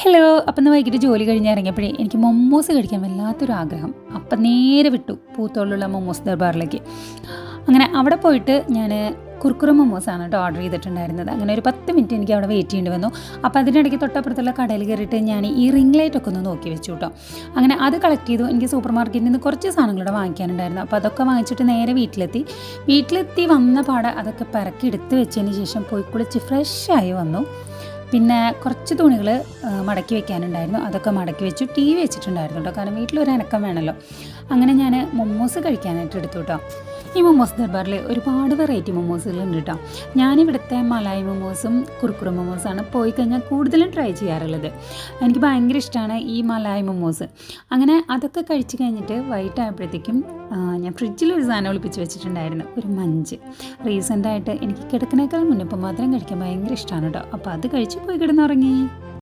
Hello അപ്പം ഇന്ന് വൈകിട്ട് ജോലി കഴിഞ്ഞ് ഇറങ്ങിയപ്പോഴേ എനിക്ക് മൊമ്മോസ് കഴിക്കാൻ വല്ലാത്തൊരു ആഗ്രഹം. അപ്പം നേരെ വിട്ടു പൂത്തോളിലുള്ള മൊമ്മോസ് ദർബാറിലേക്ക്. അങ്ങനെ അവിടെ പോയിട്ട് ഞാൻ കുർക്കുറ മൊമോസാണ് കേട്ടോ ഓർഡർ ചെയ്തിട്ടുണ്ടായിരുന്നത്. അങ്ങനെ ഒരു പത്ത് മിനിറ്റ് എനിക്ക് അവിടെ വെയിറ്റ് ചെയ്യേണ്ടി വന്നു. അപ്പോൾ അതിനിടയ്ക്ക് തൊട്ടപ്പുറത്തുള്ള കടയിൽ കയറിയിട്ട് ഞാൻ ഈ റിംഗ് ലൈറ്റ് ഒക്കെ ഒന്ന് നോക്കി വെച്ചു കേട്ടോ. അങ്ങനെ അത് കളക്ട് ചെയ്തു. എനിക്ക് സൂപ്പർ മാർക്കറ്റിൽ നിന്ന് കുറച്ച് സാധനങ്ങളൂടെ വാങ്ങിക്കാനുണ്ടായിരുന്നു. അപ്പോൾ അതൊക്കെ വാങ്ങിച്ചിട്ട് നേരെ വീട്ടിലെത്തി. വീട്ടിലെത്തി വന്ന പാടെ അതൊക്കെ പിറക്കി എടുത്ത് വെച്ചതിന് ശേഷം പോയി കുളിച്ച് ഫ്രഷായി വന്നു. പിന്നെ കുറച്ച് തുണികൾ മടക്കി വെക്കാനുണ്ടായിരുന്നു. അതൊക്കെ മടക്കി വെച്ചു ടി വെച്ചിട്ടുണ്ടായിരുന്നു കേട്ടോ കാരണം വീട്ടിലൊരു അനക്കം വേണമല്ലോ അങ്ങനെ ഞാൻ മൊമ്മോസ് കഴിക്കാനായിട്ട് എടുത്തു കേട്ടോ ഈ മൊമോസ് ദർബാറിൽ ഒരുപാട് വെറൈറ്റി മൊമോസുകളുണ്ട് കേട്ടോ ഞാനിവിടുത്തെ മലായി മൊമോസും കുറുക്കുറ മൊമോസാണ് പോയി കഴിഞ്ഞാൽ കൂടുതലും ട്രൈ ചെയ്യാറുള്ളത്. എനിക്ക് ഭയങ്കര ഇഷ്ടമാണ് ഈ മലായി മൊമോസ് അങ്ങനെ അതൊക്കെ കഴിച്ച് കഴിഞ്ഞിട്ട് വൈകിട്ടായപ്പോഴത്തേക്കും ഞാൻ ഫ്രിഡ്ജിൽ ഒരു സാധനം ഒളിപ്പിച്ച് വെച്ചിട്ടുണ്ടായിരുന്നു ഒരു മഞ്ച്. റീസെന്റായിട്ട് എനിക്ക് കിടക്കുന്നേക്കാൾ മുന്നേ മാത്രം കഴിക്കാൻ ഭയങ്കര ഇഷ്ടമാണ് കേട്ടോ അപ്പോൾ അത് കഴിച്ച് പോയി കിടന്നുറങ്ങി.